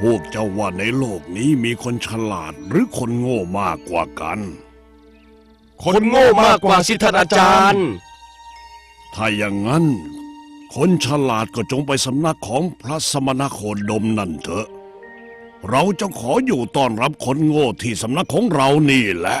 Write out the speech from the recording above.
พวกเจ้าว่าในโลกนี้มีคนฉลาดหรือคนโง่มากกว่ากัน คนโง่มากกว่าสิท่านอาจารย์ ถ้าอย่างนั้น คนฉลาดก็จงไปสำนักของพระสมณโคดมนั่นเถอะ เราจะขออยู่ต้อนรับคนโง่ที่สำนักของเรานี่แหละ